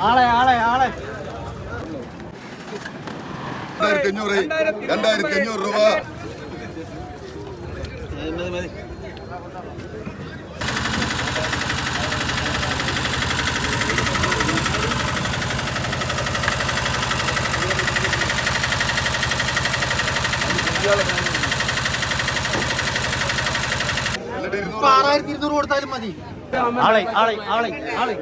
ആളെ ആളെ ആളെ. രണ്ടായിരത്തി അഞ്ഞൂറ് രണ്ടായിരത്തി അഞ്ഞൂറ് രൂപ. ആറായിരത്തി ഇരുന്നൂറ് കൊടുത്താലും മതി. ആളെ ആളെ ആളെ ആളെ.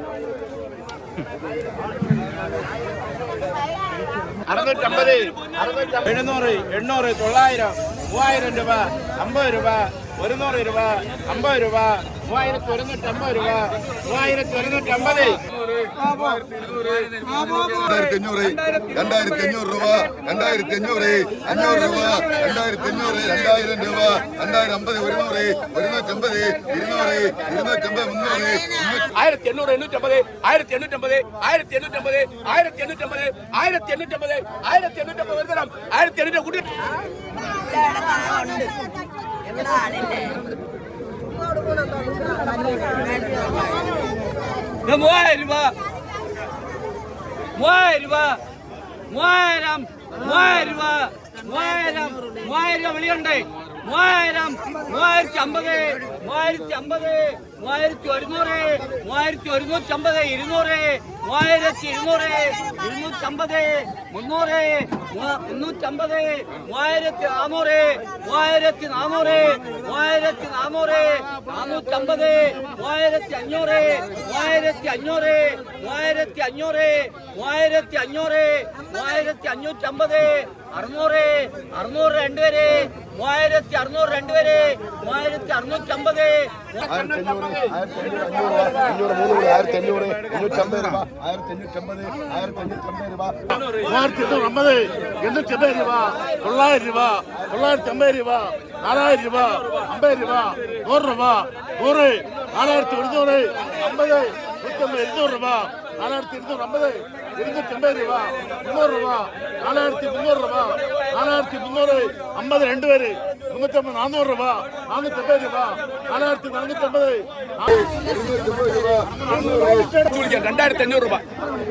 അറുന്നൂറ്റമ്പത് എഴുന്നൂറ് എണ്ണൂറ് തൊള്ളായിരം മൂവായിരം രൂപ അമ്പത് രൂപ ഒരുന്നൂറ് രൂപ അമ്പത് രൂപ മൂവായിരത്തി ഒരുന്നൂറ്റമ്പത് രൂപ മൂവായിരത്തി ഒരുന്നൂറ്റമ്പത് രണ്ടായിരത്തി അഞ്ഞൂറ് രണ്ടായിരത്തി അഞ്ഞൂറ് രൂപ രണ്ടായിരത്തി അഞ്ഞൂറ് അഞ്ഞൂറ് രൂപ രണ്ടായിരത്തി അഞ്ഞൂറ് രണ്ടായിരം രൂപ രണ്ടായിരം അമ്പത് ഒരുന്നൂറ് ഒരുന്നൂറ്റമ്പത് ഇരുന്നൂറ് ഇരുന്നൂറ്റമ്പത് മുന്നൂറ് മുന്നൂറ്റി ആയിരത്തി എണ്ണൂറ് എണ്ണൂറ്റമ്പത് ആയിരത്തി എണ്ണൂറ്റമ്പത് ആയിരത്തി എണ്ണൂറ്റമ്പത് ആയിരത്തി എണ്ണൂറ്റമ്പത് ആയിരത്തി എണ്ണൂറ്റമ്പത് ആയിരത്തി എണ്ണൂറ്റമ്പത് ഒരു തരം ആയിരത്തി എണ്ണൂറ്റി കൂട്ടി മൂവായിരം രൂപ മൂവായിരം രൂപ മൂവായിരം മൂവായിരം രൂപ മൂവായിരം മൂവായിരം വിളിയുണ്ട്. മൂവായിരം മൂവായിരത്തി അമ്പത് മൂവായിരത്തി അമ്പത് മൂവായിരത്തി ഒരുന്നൂറ് മൂവായിരത്തി ഒരുന്നൂറ്റമ്പത് ഇരുന്നൂറ് മൂവായിരത്തി ഇരുന്നൂറ് ഇരുന്നൂറ്റമ്പത് മുന്നൂറ് മുന്നൂറ്റമ്പത് മൂവായിരത്തി നാനൂറ് മൂവായിരത്തി നാനൂറ് മൂവായിരത്തി നാനൂറ് നാനൂറ്റമ്പത് മൂവായിരത്തി അഞ്ഞൂറ് മൂവായിരത്തി അഞ്ഞൂറ് മൂവായിരത്തി അഞ്ഞൂറ് മൂവായിരത്തി അഞ്ഞൂറ് മൂവായിരത്തി അഞ്ഞൂറ്റി അമ്പത് അറുന്നൂറ് അറുന്നൂറ് രണ്ടുപേര് മൂവായിരത്തി അറുന്നൂറ് രണ്ടുപേര് മൂവായിരത്തി ആയിരത്തി അഞ്ഞൂറ് ആയിരത്തി അഞ്ഞൂറ് മൂന്ന് ആയിരത്തി അഞ്ഞൂറ് അഞ്ഞൂറ്റമ്പത് രൂപ ആയിരത്തി അഞ്ഞൂറ്റമ്പത് ആയിരത്തി അഞ്ഞൂറ്റമ്പത് രൂപ. മൂവായിരത്തി എണ്ണൂറ് അമ്പത് ൂറ് അമ്പത് രൂപ തൊള്ളായിരം രൂപ തൊള്ളായിരത്തി അമ്പത് രൂപ നാലായിരം രൂപ അമ്പത് രൂപ നൂറ് രൂപ നൂറ് നാലായിരത്തി ഒരുന്നൂറ് അമ്പത് നൂറ്റമ്പത് ഇരുന്നൂറ് രൂപ നാലായിരത്തി ഇരുന്നൂറ് അമ്പത് ഇരുന്നൂറ്റി അമ്പത് രൂപ മുന്നൂറ് രൂപ നാലായിരത്തി മുന്നൂറ് രൂപ നാലായിരത്തി മുന്നൂറ് അമ്പത് രണ്ടുപേര് മുന്നൂറ്റമ്പത് നാനൂറ് രൂപ നാനൂറ്റമ്പത് രൂപ നാലായിരത്തി നാനൂറ്റമ്പത് രണ്ടായിരത്തി അഞ്ഞൂറ് രൂപ.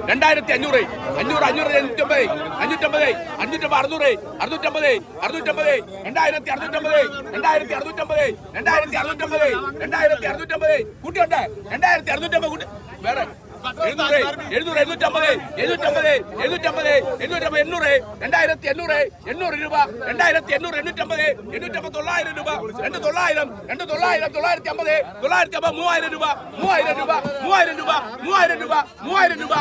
രണ്ടായിരത്തി അഞ്ഞൂറ് അഞ്ഞൂറ് അഞ്ഞൂറ് അഞ്ഞൂറ്റമ്പത് അഞ്ഞൂറ്റമ്പത് അഞ്ഞൂറ്റമ്പത് അറുന്നൂറ് അറുന്നൂറ്റമ്പത് അറുന്നൂറ്റമ്പത് രണ്ടായിരത്തി അറുന്നൂറ്റമ്പത് രണ്ടായിരത്തി അറുന്നൂറ്റമ്പത് രണ്ടായിരത്തി അറുന്നൂറ്റമ്പത് രണ്ടായിരത്തി അറുന്നൂറ്റമ്പത്. കൂട്ടിയുണ്ട്? രണ്ടായിരത്തി അറുന്നൂറ്റമ്പത് കൂട്ടി വേറെ എഴുന്നൂറ് എഴുന്നൂറ്റമ്പത് എഴുന്നൂറ്റമ്പത് എഴുന്നൂറ്റമ്പത് എഴുന്നൂറ്റമ്പത് എണ്ണൂറ് രണ്ടായിരത്തി എണ്ണൂറ് എണ്ണൂറ് രൂപ രണ്ടായിരത്തി എണ്ണൂറ് എണ്ണൂറ്റമ്പത് എണ്ണൂറ്റമ്പത് തൊള്ളായിരം രൂപ രണ്ട് തൊള്ളായിരം രണ്ട് തൊള്ളായിരം തൊള്ളായിരത്തി അമ്പത് തൊള്ളായിരത്തി അമ്പത് മൂവായിരം രൂപ മൂവായിരം രൂപ മൂവായിരം രൂപ മൂവായിരം രൂപ. മൂവായിരം രൂപ